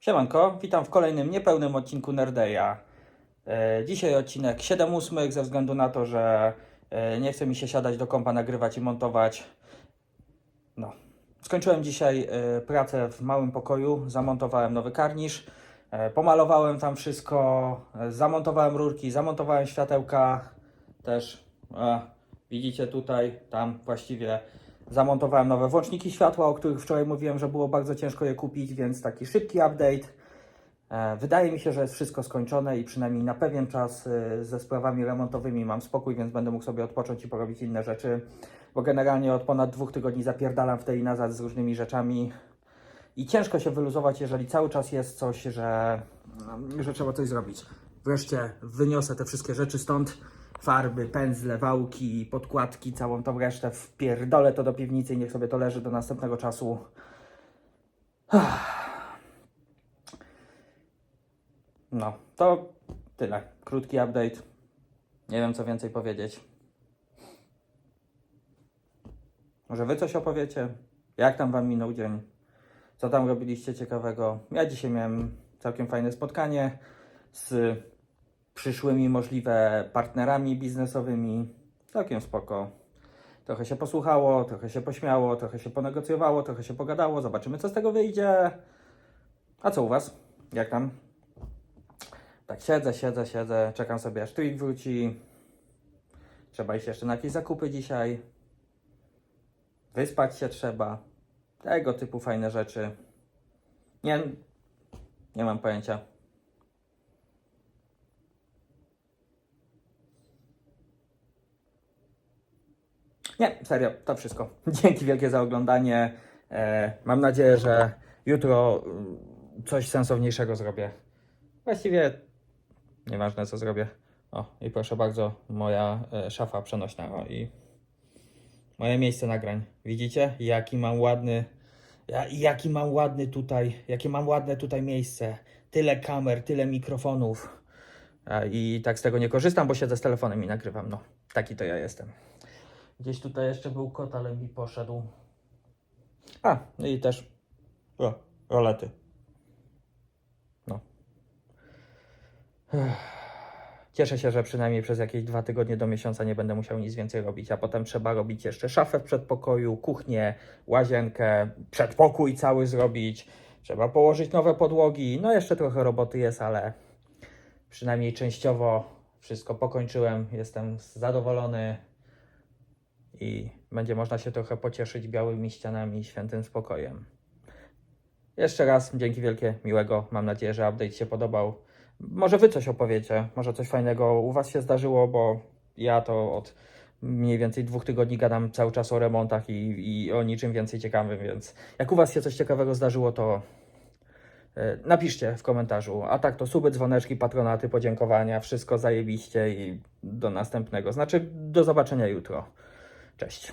Siemanko, witam w kolejnym niepełnym odcinku Nerdeja. E, Dzisiaj odcinek 7 ósmych ze względu na to, że e, nie chce mi się siadać do kompa, nagrywać i montować. No. Skończyłem dzisiaj e, pracę w małym pokoju, zamontowałem nowy karnisz, pomalowałem tam wszystko, zamontowałem rurki, zamontowałem światełka też. E, Widzicie tutaj, tam właściwie Zamontowałem nowe włączniki światła, o których wczoraj mówiłem, że było bardzo ciężko je kupić, więc taki szybki update. E, Wydaje mi się, że jest wszystko skończone i przynajmniej na pewien czas e, ze sprawami remontowymi mam spokój, więc będę mógł sobie odpocząć i porobić inne rzeczy, bo generalnie od ponad dwóch tygodni zapierdalam w tej nazad z różnymi rzeczami i ciężko się wyluzować, jeżeli cały czas jest coś, że, no, że trzeba coś zrobić. Wreszcie wyniosę te wszystkie rzeczy stąd, farby, pędzle, wałki, podkładki, całą tą resztę wpierdolę to do piwnicy i niech sobie to leży do następnego czasu. No, to tyle. Krótki update. Nie wiem, co więcej powiedzieć. Może wy coś opowiecie? Jak tam wam minął dzień? Co tam robiliście ciekawego? Ja dzisiaj miałem całkiem fajne spotkanie z przyszłymi możliwe partnerami biznesowymi. Całkiem spoko. Trochę się posłuchało, trochę się pośmiało, trochę się ponegocjowało, trochę się pogadało. Zobaczymy, co z tego wyjdzie. A co u Was? Jak tam? Tak siedzę, siedzę, siedzę. Czekam sobie, aż Twig wróci. Trzeba iść jeszcze na jakieś zakupy dzisiaj. Wyspać się trzeba. Tego typu fajne rzeczy. Nie, nie mam pojęcia. Nie, serio, to wszystko. Dzięki wielkie za oglądanie. E, mam nadzieję, że jutro mm, coś sensowniejszego zrobię. Właściwie nieważne co zrobię. O, i proszę bardzo, moja e, szafa przenośna. O, i moje miejsce nagrań. Widzicie, jaki mam ładny, ja, jaki mam ładny tutaj, jakie mam ładne tutaj miejsce. Tyle kamer, tyle mikrofonów. I tak z tego nie korzystam, bo siedzę z telefonem i nagrywam. No, taki to ja jestem. Gdzieś tutaj jeszcze był kot, ale mi poszedł. A, no i też o, rolety. No. Cieszę się, że przynajmniej przez jakieś dwa tygodnie do miesiąca nie będę musiał nic więcej robić, a potem trzeba robić jeszcze szafę w przedpokoju, kuchnię, łazienkę, przedpokój cały zrobić. Trzeba położyć nowe podłogi. No jeszcze trochę roboty jest, ale przynajmniej częściowo wszystko pokończyłem. Jestem zadowolony i będzie można się trochę pocieszyć białymi ścianami i świętym spokojem. Jeszcze raz dzięki wielkie, miłego. Mam nadzieję, że update się podobał. Może wy coś opowiecie, może coś fajnego u was się zdarzyło, bo ja to od mniej więcej dwóch tygodni gadam cały czas o remontach i, i o niczym więcej ciekawym, więc jak u was się coś ciekawego zdarzyło, to e, napiszcie w komentarzu. A tak to suby, dzwoneczki, patronaty, podziękowania, wszystko zajebiście i do następnego. Znaczy do zobaczenia jutro. Cześć.